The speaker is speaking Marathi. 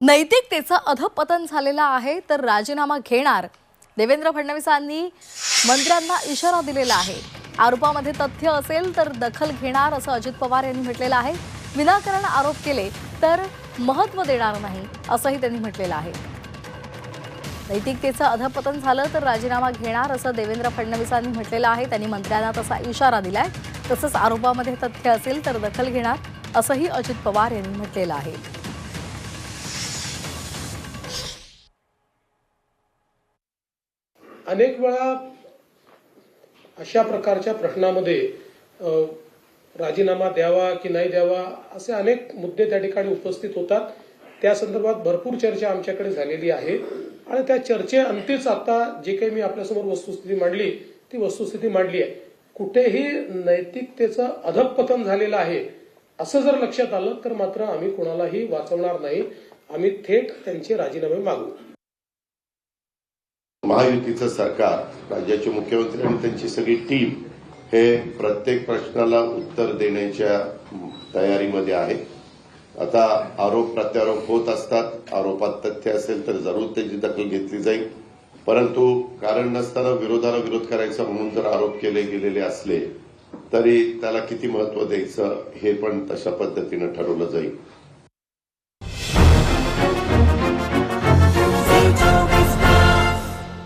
नैतिकतेचं अधपतन झालेलं आहे तर राजीनामा घेणार देवेंद्र फडणवीसांनी मंत्र्यांना इशारा दिलेला आहे. आरोपामध्ये तथ्य असेल तर दखल घेणार असं अजित पवार यांनी म्हटलेलं आहे. विनाकारण आरोप केले तर महत्त्व देणार नाही असंही त्यांनी म्हटलेलं आहे. नैतिकतेचं अधपतन झालं तर राजीनामा घेणार असं देवेंद्र फडणवीसांनी म्हटलेलं आहे. त्यांनी मंत्र्यांना तसा इशारा दिलाय. तसंच आरोपामध्ये तथ्य असेल तर दखल घेणार असंही अजित पवार यांनी म्हटलेलं आहे. अनेक वेळा अशा प्रकारच्या प्रश्नामध्ये राजीनामा द्यावा की नाही द्यावा असे अनेक मुद्दे त्या ठिकाणी उपस्थित होतात. त्या संदर्भात भरपूर चर्चा आमच्याकडे झालेली आहे आणि त्या चर्चे अंतिच आता जे काही मी आपल्यासमोर वस्तुस्थिती मांडली ती वस्तुस्थिती मांडली आहे. कुठेही नैतिकतेचं अधपतन झालेलं आहे असं जर लक्षात आलं तर मात्र आम्ही कोणालाही वाचवणार नाही. आम्ही थेट त्यांचे राजीनामे मागू. महायुतीचं सरकार राज्याचे मुख्यमंत्री आणि त्यांची सगळी टीम हे प्रत्येक प्रश्नाला उत्तर देण्याच्या तयारीमध्ये आहे. आता आरोप प्रत्यारोप होत असतात. आरोपात तथ्य असेल तर जरूर त्याची दखल घेतली जाईल. परंतु कारण नसताना विरोधाला विरोध करायचा म्हणून जर आरोप केले गेलेले असले तरी त्याला किती महत्त्व द्यायचं हे पण तशा पद्धतीनं ठरवलं जाईल.